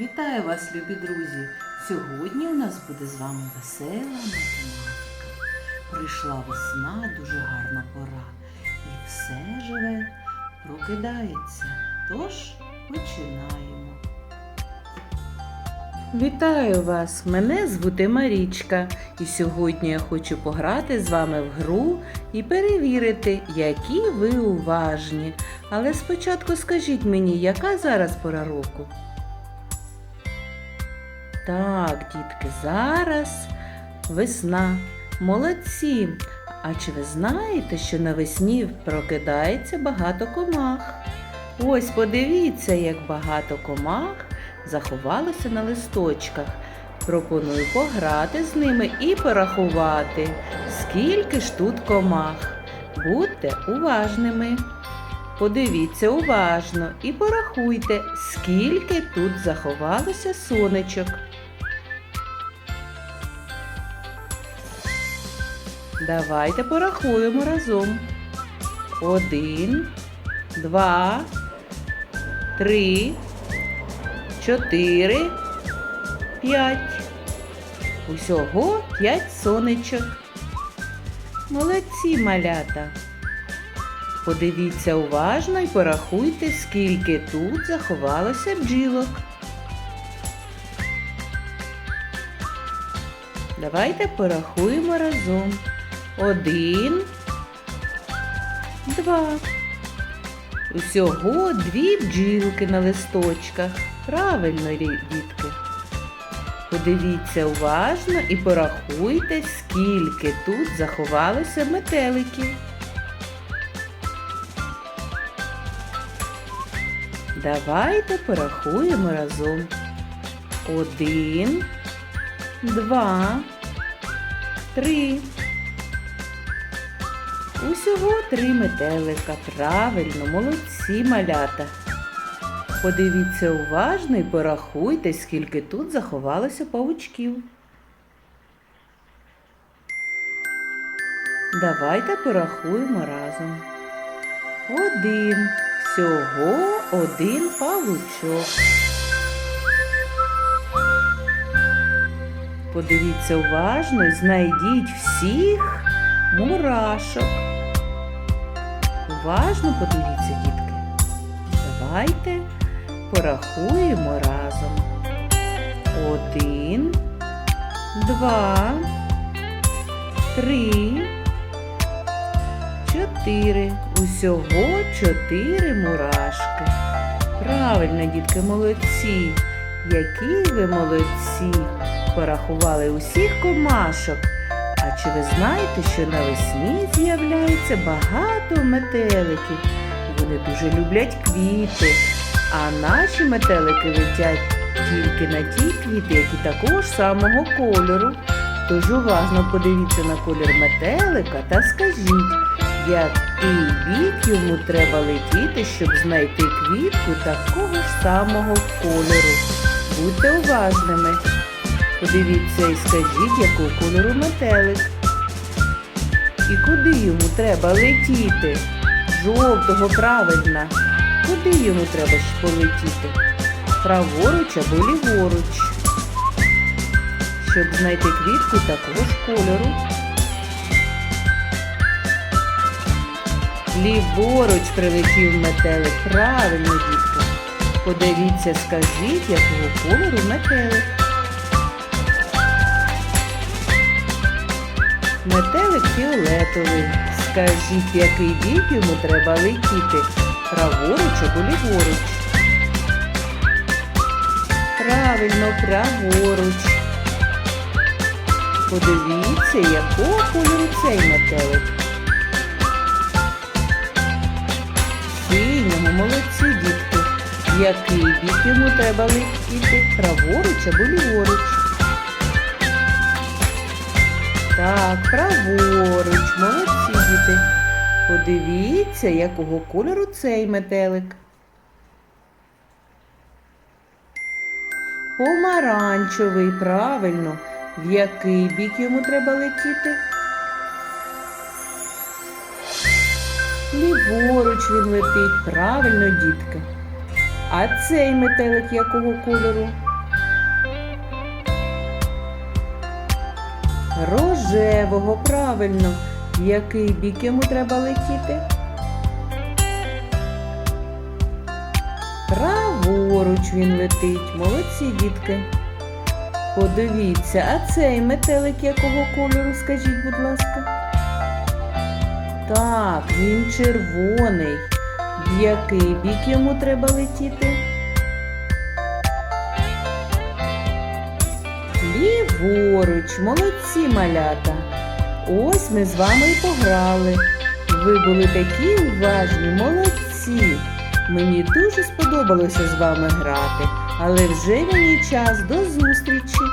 Вітаю вас, любі друзі! Сьогодні у нас буде з вами весела математика. Прийшла весна, дуже гарна пора. І все живе, прокидається. Тож починаємо. Вітаю вас! Мене звути Марічка. І сьогодні я хочу пограти з вами в гру і перевірити, які ви уважні. Але спочатку скажіть мені, яка зараз пора року? Так, дітки, зараз весна. Молодці. А чи ви знаєте, що навесні прокидається багато комах? Ось подивіться, як багато комах заховалося на листочках. Пропоную пограти з ними і порахувати, скільки ж тут комах. Будьте уважними. Подивіться уважно і порахуйте, скільки тут заховалося сонечок. Давайте порахуємо разом. Один, два, три, чотири, п'ять. Усього п'ять сонечок. Молодці малята. Подивіться уважно і порахуйте, скільки тут заховалося бджілок. Давайте порахуємо разом. Один, два. Усього дві бджілки на листочках. Правильно, дітки. Подивіться уважно і порахуйте, скільки тут заховалося метеликів. Давайте порахуємо разом. Один, два, три. Усього три метелика. Правильно, молодці малята. Подивіться уважно і порахуйте, скільки тут заховалося павучків. Давайте порахуємо разом. Один. Всього один павучок. Подивіться уважно і знайдіть всіх мурашок. Уважно подивіться, дітки. Давайте порахуємо разом. Один, два, три, чотири. Усього чотири мурашки. Правильно, дітки, молодці. Які ви молодці! Порахували усіх комашок. А чи ви знаєте, що навесні з'являється багато метеликів? Вони дуже люблять квіти, а наші метелики летять тільки на ті квіти, які такого ж самого кольору. Тож уважно подивіться на колір метелика та скажіть, який бік йому треба летіти, щоб знайти квітку такого ж самого кольору. Будьте уважними. Подивіться і скажіть, якого кольору метелик. І куди йому треба летіти? Жовтого, правильно. Куди йому треба ж полетіти? Праворуч або ліворуч. Щоб знайти квітку такого ж кольору. Ліворуч прилетів метелик. Правильно, дітки. Подивіться, скажіть, якого кольору метелик. Метелик фіолетовий. Скажіть, який бік йому треба летіти? Праворуч або ліворуч? Правильно, праворуч. Подивіться, якого кольору цей метелик. Синього, молодці, дітки. Який бік йому треба летіти? Праворуч або ліворуч? Так, праворуч, молодці діти. Подивіться, якого кольору цей метелик. Помаранчевий, правильно. В який бік йому треба летіти? Ліворуч він летить, правильно, дітки. А цей метелик якого кольору? Рожевого, правильно. В який бік йому треба летіти? Праворуч він летить. Молодці, дітки. Подивіться, а цей метелик якого кольору, скажіть, будь ласка. Так, він червоний. В який бік йому треба летіти? Ліворуч, молодці малята. Ось ми з вами і пограли. Ви були такі уважні, молодці. Мені дуже сподобалося з вами грати, але вже мені час до зустрічі.